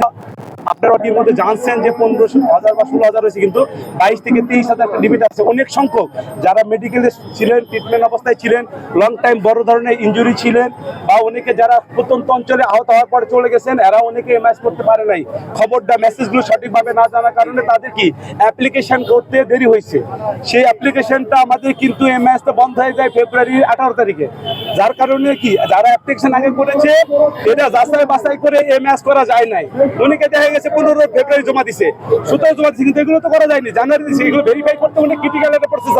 あ! আপনারা ওটির মধ্যে জানছেন যে পনেরোশো, হাজার বা ষোলো হাজার হয়েছে, কিন্তু বাইশ থেকে তেইশ হাজার লিমিট আছে। অনেক সংখ্যক যারা মেডিকেলে ছিলেন ট্রিটমেন্ট অবস্থায় ছিলেন লং টাইম বড় ধরনের ইনজুরি ছিলেন, বা অনেকে যারা প্রত্যন্ত অঞ্চলে আহত হওয়ার পরে চলে গেছেন, এরা অনেকে এমআইএস করতে পারে নাই। খবরটা মেসেজগুলো সঠিকভাবে না জানার কারণে তাদের কি অ্যাপ্লিকেশন করতে দেরি হয়েছে? সেই অ্যাপ্লিকেশনটা আমাদের কিন্তু এমআইএসটা বন্ধ হয়ে যায় ফেব্রুয়ারি আঠারো তারিখে। যার কারণে কি? যারা অ্যাপ্লিকেশন আগে করেছে এটা যাচাই বাছাই করে এমএস করা যায় নাই। অনেকে দেখা গেছে, পনেরো ফেব্রুয়ারি জমা দিছে। সতেরো জমা দিছে, কিন্তু এগুলো তো করা যায়নি। জানুয়ারি দিছে এগুলো ভেরিফাই করতে হলে ক্রিটিক্যাল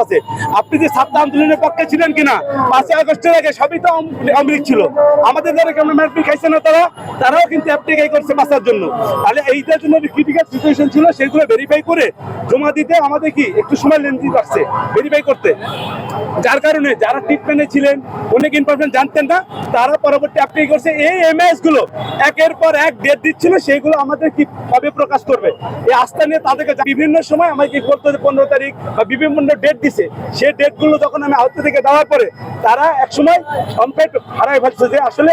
আছে। আপনি যে ছাত্র আন্দোলনের পক্ষে ছিলেন কিনা, পাঁচই আগস্টের আগে সবই তো লীগ ছিল। আমাদের যারা কেমন মারপিট খাইছে না তারা, তারাও কিন্তু অ্যাপ্লিকাই করছে বাঁচার জন্য। তাহলে এইটার জন্য ক্রিটিক্যাল সিচুয়েশন ছিল সেগুলো ভেরিফাই করে জমা দিতে আমাদের কি একটু সময় লেন্দি লাগছে ভেরিফাই করতে। যার কারণে যারা ট্রিটমেন্টে ছিলেন, অনেক ইনফরমেশন জানতেন না, তারা পরবর্তী অ্যাপ্লাই করছে। এই এমএসগুলো একের পর এক ডেট দিচ্ছিল, সেইগুলো আমাদের কি কবে প্রকাশ করবে? এই আস্থা নিয়ে তাদেরকে বিভিন্ন সময় আমাকে কি করতে হচ্ছে পনেরো তারিখ বা বিভিন্ন ডেট দিছে সেই ডেটগুলো যখন আমি আহত থেকে দেওয়ার পরে তারা এক সময় কমপ্লিট হারাই ফেলছে যে আসলে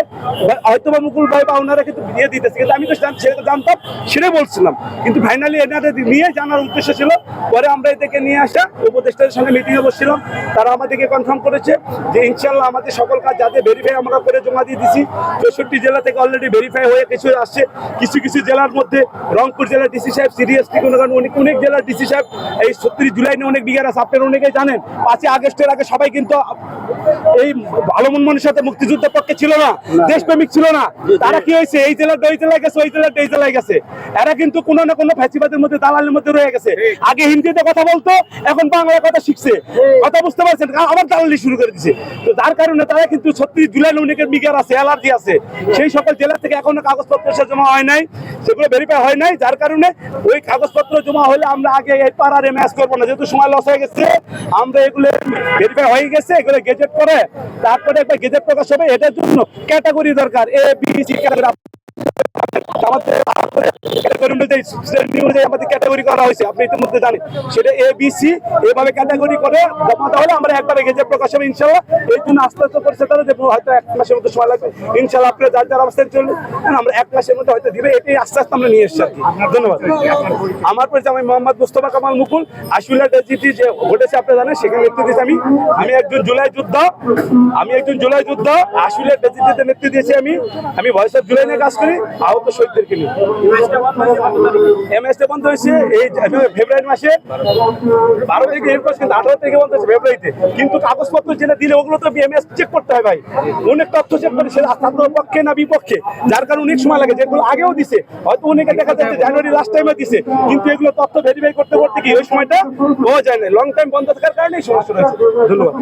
হয়তো বা মুকুল ভাই বা ওনারা কিন্তু দিয়ে দিতেছে। কিন্তু আমি তো সেটা জানতাম, সেটাই বলছিলাম। কিন্তু ফাইনালি এনাদের নিয়ে জানার উদ্দেশ্য ছিল, পরে আমরা এদেরকে নিয়ে আসা, উপদেষ্টাদের সঙ্গে মিটিংয়ে বসছিলাম। তারা আমাদেরকে কনফার্ম করেছে যে ইনশাল্লাহ আমাদের সকল কাজ যাতে ভেরিফাই আমরা করে জমা দিয়ে দিছি। চৌষট্টি জেলা থেকে অলরেডি ভেরিফাই হয়ে কিছু আসছে। কিছু কিছু জেলার মধ্যে রংপুর জেলার ডিসি সাহেব সিরিয়াসলি কোনো কারণ অনেক অনেক জেলার ডিসি সাহেব, এই সত্তর জুলাই নিয়ে অনেক বিঘার আছে। আপনারা অনেকেই জানেন পাঁচই আগস্টের আগে সবাই কিন্তু এই ভালো মনের সাথে মুক্তিযুদ্ধের পক্ষে ছিল না দেশপ্রেমিক ছিল না। তারা কি হয়েছে? এই জেলার ওই জেলায় গেছে ওই জেলার এই জেলায় গেছে। এরা কিন্তু কোনো না কোনো ফ্যাসিবাদের মধ্যে দালালের মধ্যে রয়ে গেছে। আগে হিন্দিতে কথা বলতো এখন বাংলায় কথা শিখছে। কথা বুঝতে পারছেন? আবার দালালি শুরু করে দিছে। তো যার কারণে তারা কিন্তু ছত্রিশ জুলাই অনেকের বিকার আছে অ্যালার্জি আছে। সেই সকল জেলা থেকে এখনও কাগজপত্র এসে জমা হয় নাই। সেগুলো ভেরিফাই হয় নাই। যার কারণে ওই কাগজপত্র জমা হলে আমরা আগে এই পাড়ার এমএস করব না। যেহেতু সময় লস হয়ে গেছে আমরা এগুলো ভেরিফাই হয়ে গেছে এগুলো গেজেট করে তারপরে একটা গেজেট প্রকাশ হবে এটার জন্য ক্যাটাগরি দরকার এ বি সি ক্যাটাগরি ধন্যবাদ আমার পরিচয় আমি মোহাম্মদ মুস্তফা কামাল মুকুল আশুলিয়া ডেজিটি যে ঘটেছে আপনি জানেন সেখানে নেতৃত্ব দিয়েছি আমি আমি একজন জুলাই যুদ্ধ, আমি একজন জুলাই যুদ্ধ আশুলিয়া ডেজিটিতে নেতৃত্ব দিয়েছি আমি আমি ভয়েস অফ জুলাই নিয়ে কাজ করি। আহত শহীদদেরকে নিয়ে। বন্ধ হয়েছে, এই ফেব্রুয়ারি মাসে। বারো থেকে এরপর কিন্তু আঠারো থেকে বন্ধ হয়েছে ফেব্রুয়ারিতে। কিন্তু কাগজপত্র যেটা দিলে, ওগুলো তো বিএমএস চেক করতে হয় ভাই। অনেক তথ্য চেক করে সেটা পক্ষে না বিপক্ষে। যার কারণে অনেক সময় লাগে, যেগুলো আগেও দিছে। হয়তো অনেকে দেখা যাচ্ছে জানুয়ারি লাস্ট টাইমে দিছে। কিন্তু এগুলো তথ্য ভেরিফাই করতে করতে কি ওই সময়টা পাওয়া যায় না। লং টাইম বন্ধ থাকার কারণেই সমস্যা রয়েছে। ধন্যবাদ।